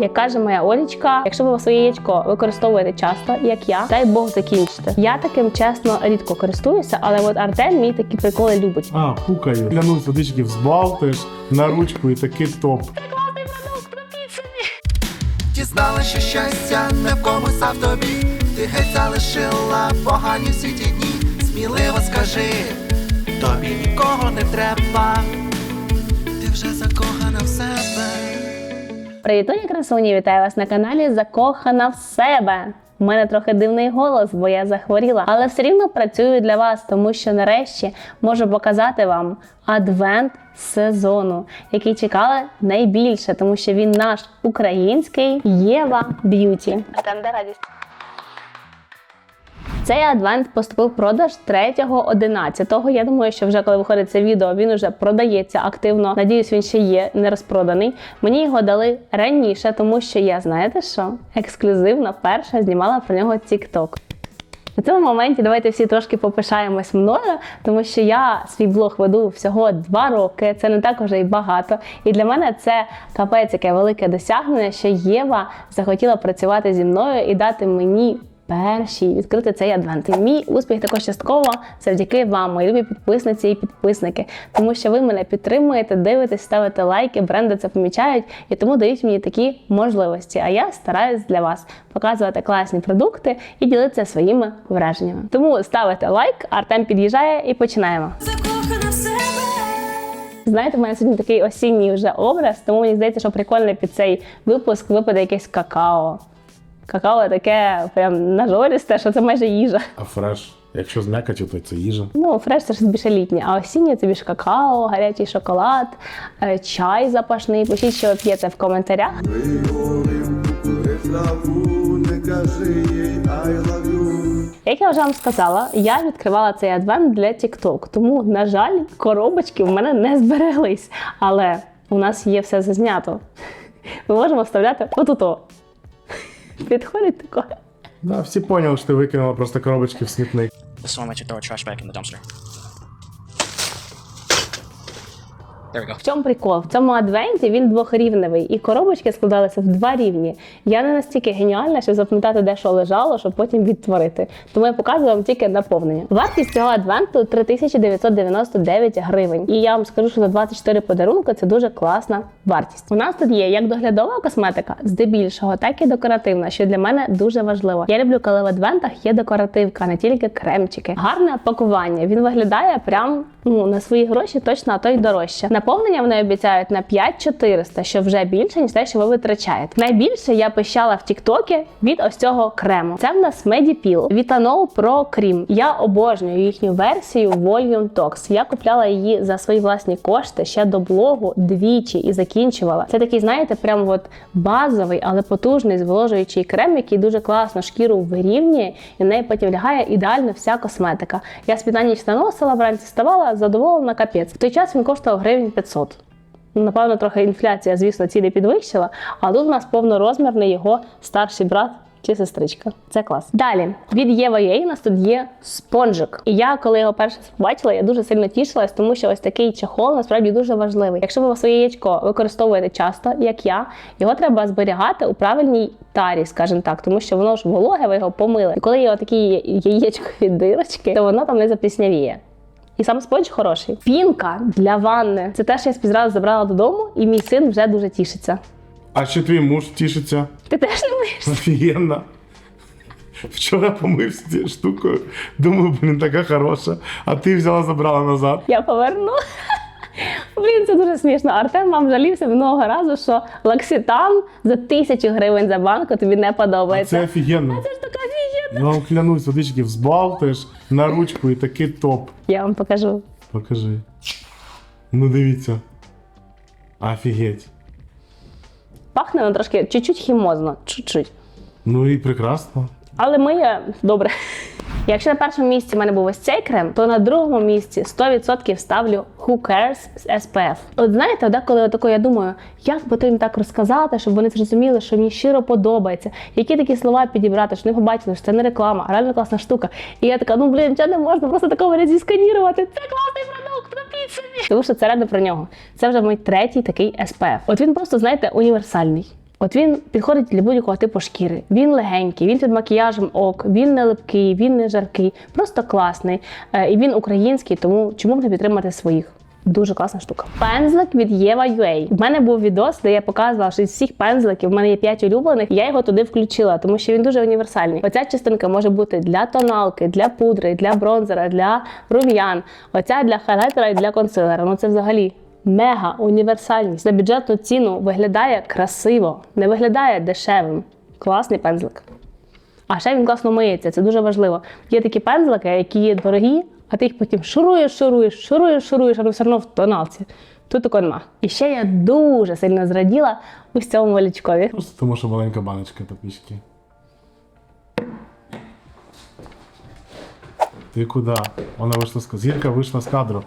Як каже моя Олічка, якщо ви своє яєчко використовуєте часто, як я, дай Бог закінчите. Я таким чесно рідко користуюся, але от Артем мій такі приколи любить. А, пукаю. Клянусь, водички взбалтиш на ручку і такий топ. Дізнала, що щастя не в комусь, а в тобі. Ти геть залишила погані всі ті дні. Сміливо скажи, тобі нікого не треба. Привітуні красуні, вітаю вас на каналі Закохана в себе. У мене трохи дивний голос, бо я захворіла, але все рівно працюю для вас, тому що нарешті можу показати вам адвент сезону, який чекали найбільше, тому що він наш український Єва Б'юті. А там де радість. Цей адвент поступив в продаж 3.11. Я думаю, що вже коли виходить це відео, він вже продається активно. Надіюсь, він ще є не розпроданий. Мені його дали раніше, тому що я знаєте що? Ексклюзивно перша знімала про нього TikTok. На цьому моменті давайте всі трошки попишаємось мною, тому що я свій блог веду всього два роки. Це не так уже і багато. І для мене це капець, яке велике досягнення, що Єва захотіла працювати зі мною і дати мені. Перші відкрити цей адвент. І Мій успіх також частково завдяки вам, мої любі підписниці і підписники, тому що ви мене підтримуєте, дивитесь, ставите лайки, бренди це помічають і тому дають мені такі можливості. А я стараюсь для вас показувати класні продукти і ділитися своїми враженнями. Тому ставите лайк, Артем під'їжджає і починаємо. закохана в себе. Знаєте, в мене сьогодні такий осінній вже образ, тому мені здається, що прикольно під цей випуск випаде якесь какао. Какао таке прям нажористе, що це майже їжа. А фреш, якщо з м'якотю, то це їжа. Ну, фреш це щось більше літнє, а осіннє це більш какао, гарячий шоколад, е, чай запашний. Пишіть, що ви п'єте в коментарях. Як я вже вам сказала, я відкривала цей адвент для TikTok, тому, на жаль, коробочки в мене не збереглись. Але у нас є все зазнято. Ми можемо вставляти отуто. Підходить тако. Да, всі поняли, що ти викинула просто коробочки в смітник. This one I should throw a trash bag in the dumpster. В чому прикол? В цьому адвенті він двохрівневий, і коробочки складалися в два рівні. Я не настільки геніальна, щоб запам'ятати, де що лежало, щоб потім відтворити. Тому я показую вам тільки наповнення. Вартість цього адвенту 3999 гривень. І я вам скажу, що за 24 подарунки це дуже класна вартість. У нас тут є як доглядова косметика, здебільшого, так і декоративна, що для мене дуже важливо. Я люблю, коли в адвентах є декоративка, не тільки кремчики. Гарне пакування. Він виглядає прям ну на свої гроші, точно, а то й дорожче. Наповнення вони обіцяють на 5400, що вже більше ніж те, що ви витрачаєте. Найбільше я пищала в Тіктокі від ось цього крему. Це в нас Medipil Vitanol Pro Cream. Я обожнюю їхню версію Volume Tox. Я купляла її за свої власні кошти ще до блогу двічі і закінчувала. Це такий, знаєте, прям от базовий, але потужний зволожуючий крем, який дуже класно шкіру вирівнює, і в неї потім лягає ідеально вся косметика. Я на ніч наносила, вранці ставала задоволена капець. В той час він коштував гривень 500. Ну, Напевно, трохи інфляція, звісно, ціни підвищила, а тут у нас повнорозмірний його старший брат чи сестричка. Це клас. Далі від Єва Єй у нас тут є спонжик. І я, коли його перше побачила, я дуже сильно тішилась, тому що ось такий чехол насправді дуже важливий. Якщо ви своє яєчко використовуєте часто, як я, його треба зберігати у правильній тарі, скажімо так, тому що воно ж вологе, ви його помили. І коли є отакі яєчкові дирочки, то воно там не запліснявіє. І сам спонж хороший. Пінка для ванни. Це те, що я зразу забрала додому, і мій син вже дуже тішиться. А ще твій муж тішиться. Ти теж не миєшся? Офігенно. Вчора помився цією штукою. Думаю, блін, така хороша. А ти взяла, забрала назад. Я поверну. Блін, це дуже смішно. Артем вам жалівся много разу, що лакситан за тисячу гривень за банку тобі не А подобається. це офігенно. Це ж така офігенна. Я вам клянусь, водички взбалтиш на ручку і такий топ. Я вам покажу. Покажи. Ну дивіться. Офігеть. Пахне воно трошки чуть-чуть хімозно, чуть-чуть. Ну і прекрасно. Але моє добре. Якщо на першому місці в мене був ось цей крем, то на другому місці 100% ставлю Who Cares з SPF. От знаєте, деколи отако я думаю, як би їм так розказати, щоб вони зрозуміли, що мені щиро подобається, які такі слова підібрати, що вони побачили, що це не реклама, а реально класна штука. І я така, ну блін, чого не можна просто такого не зісканірувати. Це класний продукт, купіть собі. Тому що це реально про нього. Це вже мій третій такий SPF. От він просто, знаєте, універсальний. От він підходить для будь-якого типу шкіри. Він легенький, він під макіяжем ок, він не липкий, він не жаркий, просто класний. Е, І він український, тому чому б не підтримати своїх? Дуже класна штука. Пензлик від Єва UA. У мене був відос, де я показувала, що з всіх пензликів в мене є 5 улюблених. Я його туди включила, тому що він дуже універсальний. Оця частинка може бути для тоналки, для пудри, для бронзера, для рум'ян. Оця для хайлайтера і для консилера. Ну це взагалі. Мега універсальність за бюджетну ціну виглядає красиво, не виглядає дешевим. Класний пензлик. А ще він класно миється, це дуже важливо. Є такі пензлики, які є дорогі, а ти їх потім шуруєш, шуруєш, шуруєш, шуруєш, а вони все одно в тоналці. Тут такого нема. І ще я дуже сильно зраділа у цьому малючкові. Просто тому, що маленька баночка підписчики. Ти куди? Вона вийшла з Зірка вийшла з кадру.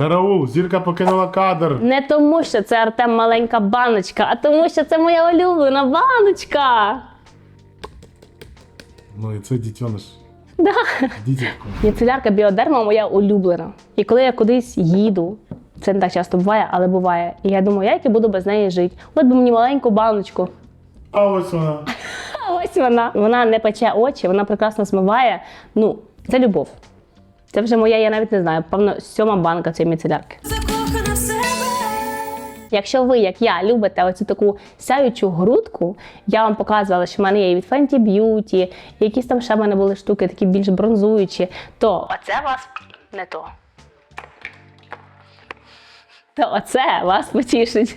Караул! Зірка покинула кадр! Не тому, що це Артем маленька баночка, а тому, що це моя улюблена баночка. Ну і це дітьониш. Да. Дітятко. Міцелярка біодерма моя улюблена. І коли я кудись їду, це не так часто буває, але буває. І я думаю, як я буду без неї жити. От би мені маленьку баночку. А ось вона. А ось вона. Вона не пече очі, вона прекрасно смиває. Ну, це любов. Це вже моя, я навіть не знаю, певно, сьома банка цієї міцелярки. закохана в себе. Якщо ви, як я, любите оцю таку сяючу грудку, я вам показувала, що в мене є і від Fenty Beauty, якісь там ще в мене були штуки, такі більш бронзуючі, то оце вас не то. То оце вас потішить.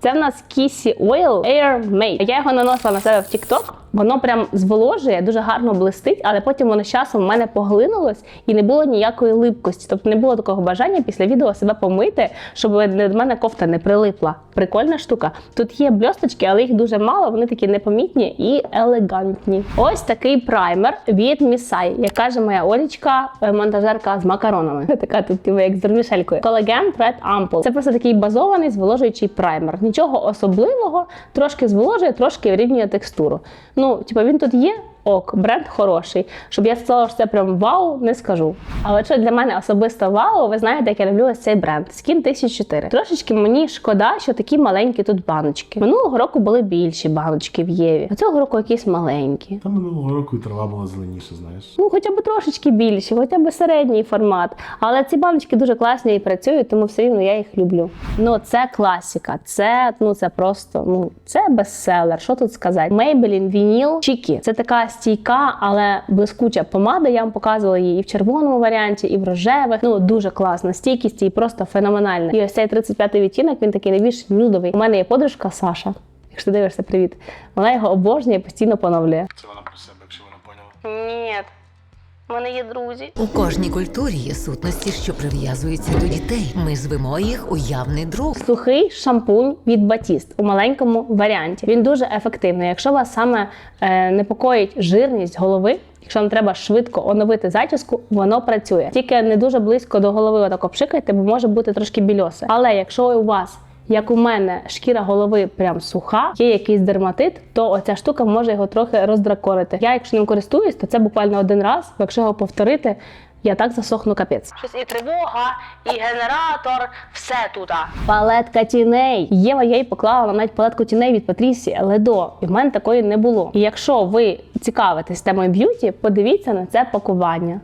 Це в нас Kissy Oil Air Made. Я його наносила на себе в TikTok. Воно прям зволожує, дуже гарно блистить, але потім воно з часом в мене поглинулось і не було ніякої липкості. Тобто не було такого бажання після відео себе помити, щоб до мене кофта не прилипла. Прикольна штука. Тут є бльосточки, але їх дуже мало, вони такі непомітні і елегантні. Ось такий праймер від Місай, як каже моя Олічка, е, монтажерка з макаронами. Така тут типу, як з вермішелькою. Collagen Thread Ampoule. Це просто такий базований зволожуючий праймер. Нічого особливого, трошки зволожує, трошки вирівнює текстуру. Ну, типу, він тут є. Ок, бренд хороший. Щоб я сказала, що це прям вау, не скажу. Але що для мене особисто вау, ви знаєте, як я люблю ось цей бренд Skin 1004. Трошечки мені шкода, що такі маленькі тут баночки. Минулого року були більші баночки в Єві, а цього року якісь маленькі. Там минулого року і трава була зеленіша, знаєш. Ну, хоча б трошечки більші, хоча б середній формат. Але ці баночки дуже класні і працюють, тому все рівно я їх люблю. Ну, це класіка, це ну це просто ну це бестселер. Що тут сказати? Maybelline Vinyl Чікі. Це така стійка, але блискуча помада. Я вам показувала її і в червоному варіанті, і в рожевих. Ну дуже класна. Стійкість і просто феноменальна. І ось цей 35-й відтінок, він такий найбільш нюдовий. У мене є подружка Саша. Якщо ти дивишся, привіт. Вона його обожнює, і постійно поновлює. Це вона про себе, якщо вона поняла. Ні, в мене є друзі. У кожній культурі є сутності, що прив'язуються до дітей. Ми звемо їх уявний друг. Сухий шампунь від Батіст у маленькому варіанті. Він дуже ефективний. Якщо вас саме е, непокоїть жирність голови. Якщо вам треба швидко оновити зачіску, воно працює. Тільки не дуже близько до голови отако пшикайте, бо може бути трошки більосе. Але якщо у вас, як у мене, шкіра голови прям суха, є якийсь дерматит, то оця штука може його трохи роздракорити. Я, якщо ним користуюсь, то це буквально один раз. Якщо його повторити, я так засохну капець. Щось і тривога, і генератор, все тут. Палетка тіней. Єва я їй поклала навіть палетку тіней від Патрісі Ледо. І в мене такої не було. І якщо ви цікавитесь темою б'юті, подивіться на це пакування.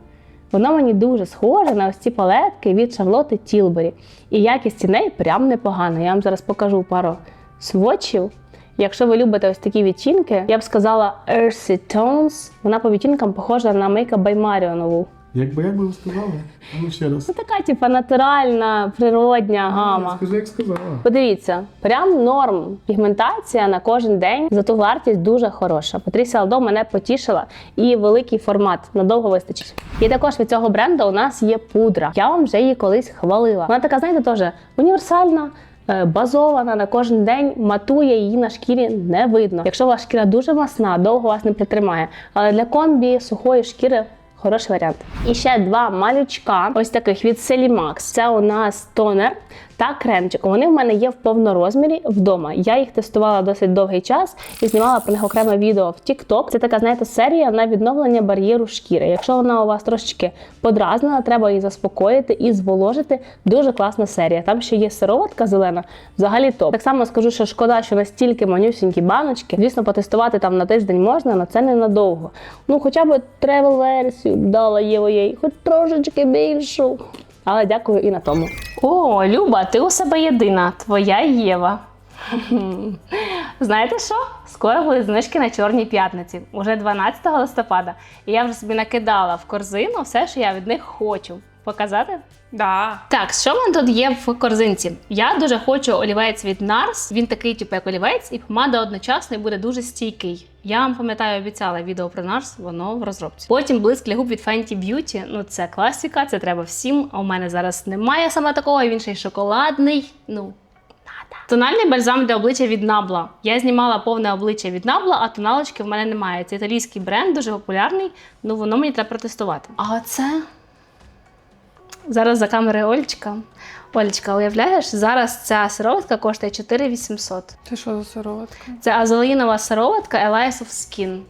Воно мені дуже схоже на ось ці палетки від Шарлоти Тілбері. І якість тіней прям непогана. Я вам зараз покажу пару свочів. Якщо ви любите ось такі відтінки, я б сказала Earthy Tones. Вона по відтінкам похожа на Makeup by Mario нову. Якби як би ви сказали? Ну ще раз. Це така, типа, натуральна, природня гама. Скажи, як сказала. Подивіться, прям норм. Пігментація на кожен день за ту вартість дуже хороша. Патрісія Алдо мене потішила і великий формат надовго вистачить. І також від цього бренду у нас є пудра. Я вам вже її колись хвалила. Вона така, знаєте, теж універсальна. е, Базована на кожен день, матує її на шкірі не видно. Якщо ваша шкіра дуже масна, довго вас не притримає. Але для комбі сухої шкіри Хороший варіант. І ще два малючка, ось таких від Celimax. Це у нас тонер та кремчик. Вони в мене є в повнорозмірі вдома. Я їх тестувала досить довгий час і знімала про них окреме відео в TikTok. Це така, знаєте, серія на відновлення бар'єру шкіри. Якщо вона у вас трошечки подразнена, треба її заспокоїти і зволожити. Дуже класна серія. Там ще є сироватка зелена, взагалі топ. Так само скажу, що шкода, що настільки манюсінькі баночки. Звісно, потестувати там на тиждень можна, але це ненадовго. Ну, хоча б тревел версію дала їй, хоч трошечки більшу. Але дякую і на тому. О, Люба, ти у себе єдина, твоя Єва. Знаєте що? Скоро будуть знижки на чорній п'ятниці, уже 12 листопада. І я вже собі накидала в корзину все, що я від них хочу. Показати? Да. Так, що в мене тут є в корзинці? Я дуже хочу олівець від NARS. Він такий, типу, як олівець, і помада одночасно і буде дуже стійкий. Я вам пам'ятаю, обіцяла відео про NARS, воно в розробці. Потім блиск для губ від Fenty Beauty. Ну це класика, це треба всім. А у мене зараз немає саме такого, він ще й шоколадний. Ну. Тональний бальзам для обличчя від Nabla. Я знімала повне обличчя від Nabla, а тоналочки в мене немає. Це італійський бренд, дуже популярний. Ну воно мені треба протестувати. А це Зараз за камерою Олечка. Олечка, уявляєш, зараз ця сироватка коштує 4800. Це що за сироватка? Це азолінова сироватка Elias of Skin.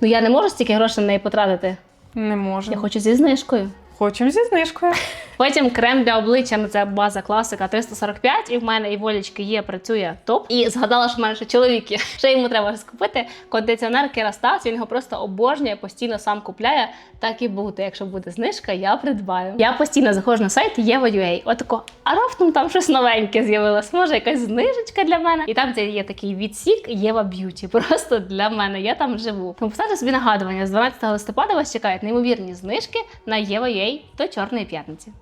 Ну я не можу стільки грошей на неї потратити. Не можу. Я хочу зі знижкою. Хочемо зі знижкою. Потім крем для обличчя, ну це база класика 345, і в мене і волічки є, працює топ. І згадала, що в мене ще чоловік є. Ще йому треба щось купити. Кондиціонер Керастас, він його просто обожнює, постійно сам купляє. Так і буде. Якщо буде знижка, я придбаю. Я постійно заходжу на сайт Єва.ua. Отако, а раптом там щось новеньке з'явилось. Може, якась знижечка для мене. І там це є такий відсік Єва Б'юті. Просто для мене. Я там живу. Тому поставте собі нагадування, з 12 листопада вас чекають неймовірні знижки на Єва.ua до Чорної п'ятниці.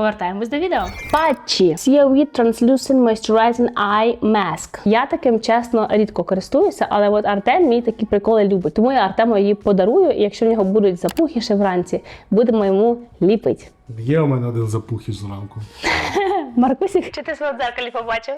Повертаємось до відео. Патчі COE Translucent Moisturizing Eye Mask. Я таким чесно рідко користуюся, але от Артем мій такі приколи любить. Тому я Артему її подарую, і якщо в нього будуть запухи ще вранці, будемо йому ліпити. Є у мене один запухіш зранку. Маркусік, чи ти себе в дзеркалі побачив?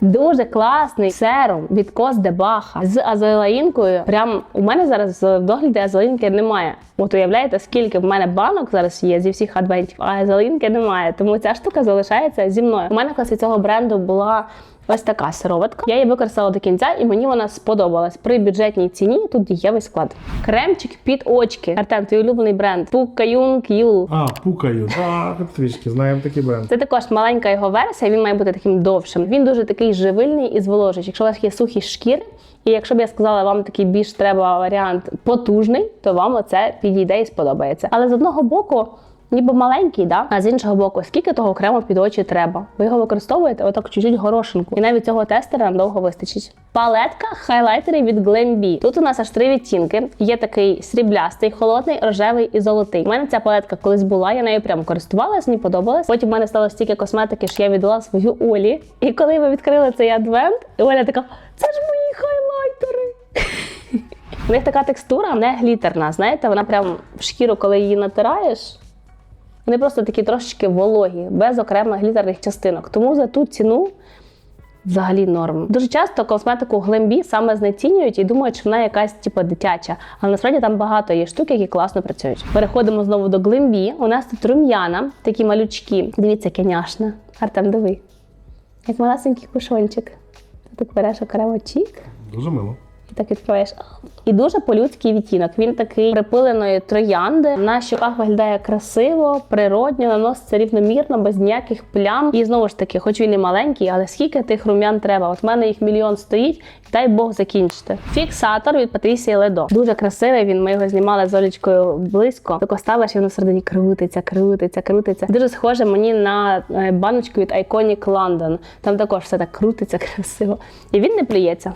Дуже класний серум від Кос де Баха з азелаїнкою. Прям у мене зараз в догляді азелаїнки немає. От уявляєте, скільки в мене банок зараз є зі всіх адвентів, а азелаїнки немає. Тому ця штука залишається зі мною. У мене класи цього бренду була. Ось така сироватка. Я її використала до кінця, і мені вона сподобалась. При бюджетній ціні тут дієвий склад. Кремчик під очки. Артем, твій улюблений бренд. Пукаюн К'юл. А, пукаю. Так, трішки, знаємо такий бренд. Це також маленька його версія, він має бути таким довшим. Він дуже такий живильний і зволожуючий. Якщо у вас є сухі шкіри, і якщо б я сказала, вам такий більш треба варіант потужний, то вам оце підійде і сподобається. Але з одного боку. Ніби маленький, да? а з іншого боку, скільки того крему під очі треба. Ви його використовуєте отак чуть-чуть горошинку. І навіть цього тестера нам довго вистачить. Палетка хайлайтери від Glambi. Тут у нас аж три відтінки. Є такий сріблястий, холодний, рожевий і золотий. У мене ця палетка колись була, я нею прям користувалась, мені подобалась. Потім в мене стало стільки косметики, що я віддала свою Олі. І коли ми відкрили цей адвент, Оля така: це ж мої хайлайтери. У них така текстура не глітерна. Знаєте, вона прям в шкіру, коли її натираєш. Вони просто такі трошечки вологі, без окремих глітерних частинок. Тому за ту ціну взагалі норм. Дуже часто косметику глембі саме знецінюють і думають, що вона якась типу, дитяча. Але насправді там багато є штук, які класно працюють. Переходимо знову до глембі. У нас тут рум'яна, такі малючки. Дивіться, кеняшна. Артем, диви. Як малесенький кушончик. Ти так береш окремо чік. Дуже мило. І так відкриваєш. І дуже по-людський відтінок. Він такий припиленої троянди. На щоках виглядає красиво, природньо, наноситься рівномірно, без ніяких плям. І знову ж таки, хоч він і маленький, але скільки тих рум'ян треба? От в мене їх мільйон стоїть, дай Бог закінчити. Фіксатор від Патрісії Ледо. Дуже красивий. Він ми його знімали з Олечкою близько. Тако ставиш, і воно всередині крутиться, крутиться, крутиться. Дуже схоже мені на е, баночку від Iconic London. Там також все так крутиться красиво. І він не плюється.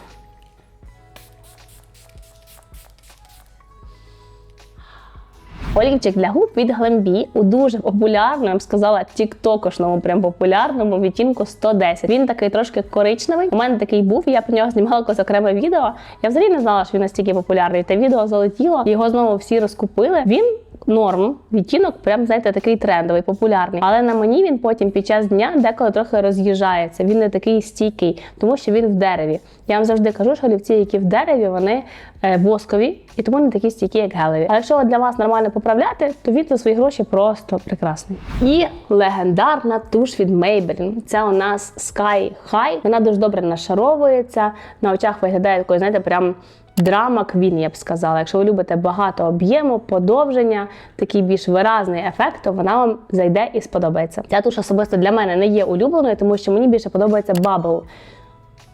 Олівчик для губ від Glambi у дуже популярному, я б сказала, тіктокошному, прям популярному відтінку 110. Він такий трошки коричневий. У мене такий був, я про нього знімала якось окреме відео. Я взагалі не знала, що він настільки популярний. Те відео залетіло, його знову всі розкупили. Він норм. Відтінок, прям знаєте, такий трендовий, популярний. Але на мені він потім під час дня деколи трохи роз'їжджається. Він не такий стійкий, тому що він в дереві. Я вам завжди кажу, що олівці, які в дереві, вони е, воскові і тому не такі стійкі, як гелеві. А якщо для вас нормально поправляти, то він за свої гроші просто прекрасний. І легендарна туш від Maybelline. Це у нас Sky High. Вона дуже добре нашаровується. На очах виглядає такою, знаєте, прям. Драма Квін, я б сказала. Якщо ви любите багато об'єму, подовження, такий більш виразний ефект, то вона вам зайде і сподобається. Ця туш особисто для мене не є улюбленою, тому що мені більше подобається бабл.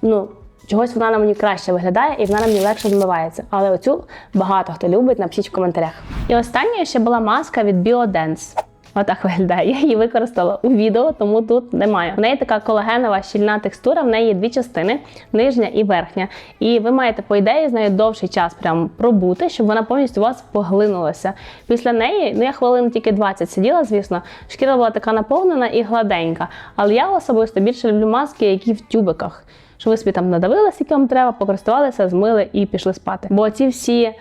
Ну, чогось вона на мені краще виглядає і вона на мені легше змивається. Але оцю багато хто любить, напишіть в коментарях. І остання ще була маска від BioDance. Отак виглядає. Я її використала у відео, тому тут немає. В неї така колагенова щільна текстура, в неї є дві частини нижня і верхня. І ви маєте, по ідеї, з нею довший час прям пробути, щоб вона повністю у вас поглинулася. Після неї, ну я хвилин тільки 20 сиділа, звісно, шкіра була така наповнена і гладенька. Але я особисто більше люблю маски, які в тюбиках. Що ви собі там надавили, скільки вам треба, покористувалися, змили і пішли спати. Бо ці всі,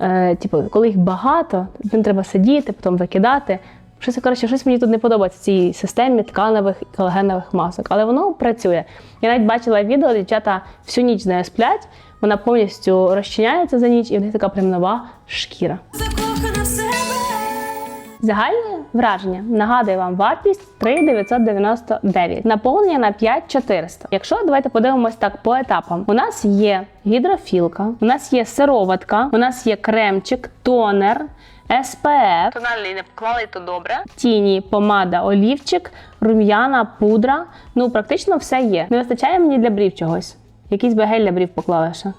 е, типу, коли їх багато, їм треба сидіти, потім викидати. Щось коротше, щось мені тут не подобається в цій системі тканевих і колагенових масок, але воно працює. Я навіть бачила відео, дівчата всю ніч з нею сплять, вона повністю розчиняється за ніч, і в них така прям нова шкіра. Загальне враження нагадую вам вартість 3,999, наповнення на 5,400. Якщо давайте подивимось так по етапам, у нас є гідрофілка, у нас є сироватка, у нас є кремчик, тонер. SPF, тональний не поклали, то добре. Тіні, помада, олівчик, рум'яна, пудра. Ну, практично все є. Не вистачає мені для брів чогось. Якийсь би гель для брів поклали ще.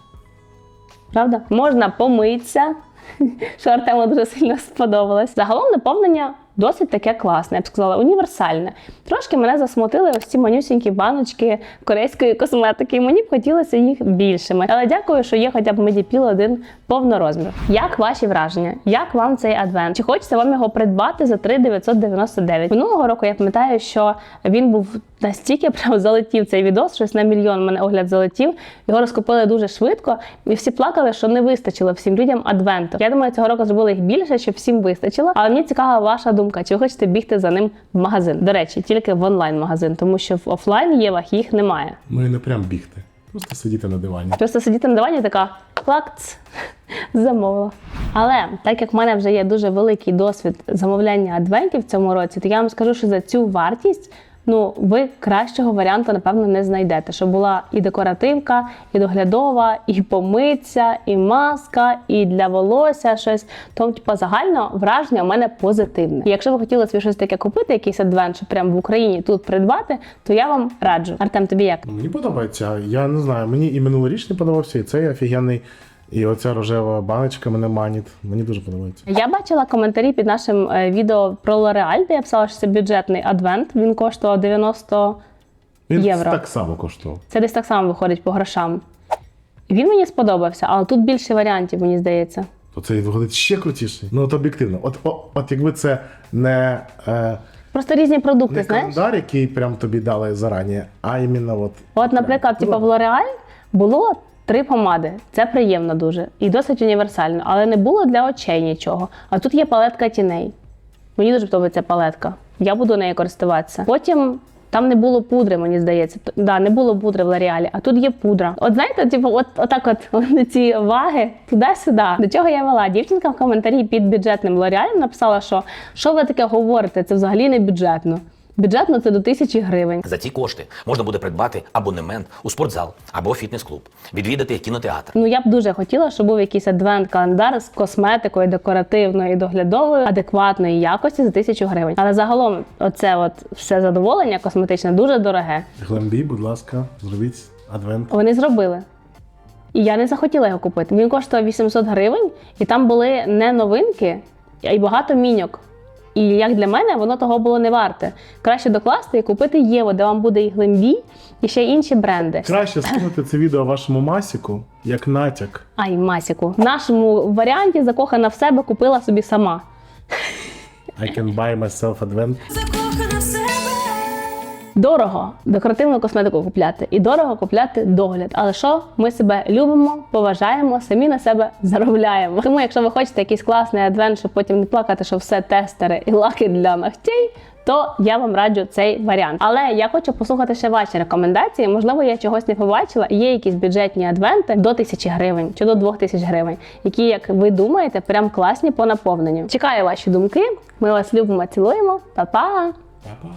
Правда? Можна помитися, що Артему дуже сильно сподобалось. Загалом наповнення досить таке класне, я б сказала, універсальне. Трошки мене засмутили ось ці манюсінькі баночки корейської косметики. і Мені б хотілося їх більшими. Але дякую, що є хоча б медіпіл один повнорозмір. Як ваші враження? Як вам цей адвент? Чи хочеться вам його придбати за 3,999? Минулого року я пам'ятаю, що він був настільки прям залетів цей відос, щось на мільйон мене огляд залетів. Його розкупили дуже швидко, і всі плакали, що не вистачило всім людям адвенту. Я думаю, цього року зробили їх більше, щоб всім вистачило. Але мені цікава ваша думка, чи ви хочете бігти за ним в магазин? До речі, тільки в онлайн-магазин, тому що в офлайн євах їх немає. Ну і не прям бігти. Просто сидіти на дивані. Просто сидіти на дивані, така клакц, замовила. Але так як в мене вже є дуже великий досвід замовляння адвентів в цьому році, то я вам скажу, що за цю вартість. Ну, ви кращого варіанту, напевно, не знайдете. Щоб була і декоративка, і доглядова, і помиця, і маска, і для волосся щось. Тому, типу, загально враження у мене позитивне. І якщо ви хотіли собі щось таке купити, якийсь адвент, прямо в Україні тут придбати, то я вам раджу. Артем, тобі як? Мені подобається. Я не знаю, мені і минулорічний подобався, і цей офігенний. І оця рожева баночка мене манить. Мені дуже подобається. Я бачила коментарі під нашим е, відео про L'Oreal, де я писала, що це бюджетний адвент. Він коштував 90 Він Євро. так само коштував. Це десь так само виходить по грошам. Він мені сподобався, але тут більше варіантів, мені здається. То це виходить ще крутіше. Ну от об'єктивно. От, от, от якби це не, е, Просто різні продукти, не знаєш? календар, який прям тобі дали зарані, а іменно от. От, наприклад, типу, в L'Oreal було три помади. Це приємно дуже і досить універсально, але не було для очей нічого. А тут є палетка тіней. Мені дуже подобається палетка. Я буду нею користуватися. Потім. Там не було пудри, мені здається. Т- Да, не було пудри в Лореалі, а тут є пудра. От знаєте, типу, от отак, от ці ваги туди-сюди. До чого я вела? Дівчинка в коментарі під бюджетним Лореалем написала, що що ви таке говорите? Це взагалі не бюджетно. Бюджетно це до тисячі гривень. За ці кошти можна буде придбати абонемент у спортзал або фітнес-клуб, відвідати кінотеатр. Ну я б дуже хотіла, щоб був якийсь адвент-календар з косметикою, декоративною і доглядовою, адекватної якості за тисячу гривень. Але загалом, оце от все задоволення косметичне дуже дороге. Глембі, будь ласка, зробіть адвент. Вони зробили. І я не захотіла його купити. Він коштував 800 гривень, і там були не новинки, а й багато міньок. І як для мене, воно того було не варте. Краще докласти і купити Єву, де вам буде і глембі, і ще інші бренди. Краще скинути це відео вашому масіку як натяк. Ай, Масіку. В нашому варіанті закохана в себе купила собі сама. I can buy myself advent. Дорого декоративну косметику купляти і дорого купляти догляд. Але що ми себе любимо, поважаємо, самі на себе заробляємо. Тому, якщо ви хочете якийсь класний адвент, щоб потім не плакати, що все тестери і лаки для ногтей, то я вам раджу цей варіант. Але я хочу послухати ще ваші рекомендації. Можливо, я чогось не побачила. Є якісь бюджетні адвенти до тисячі гривень чи до двох тисяч гривень, які, як ви думаєте, прям класні по наповненню. Чекаю ваші думки. Ми вас любимо, цілуємо. Па-па! Па-па.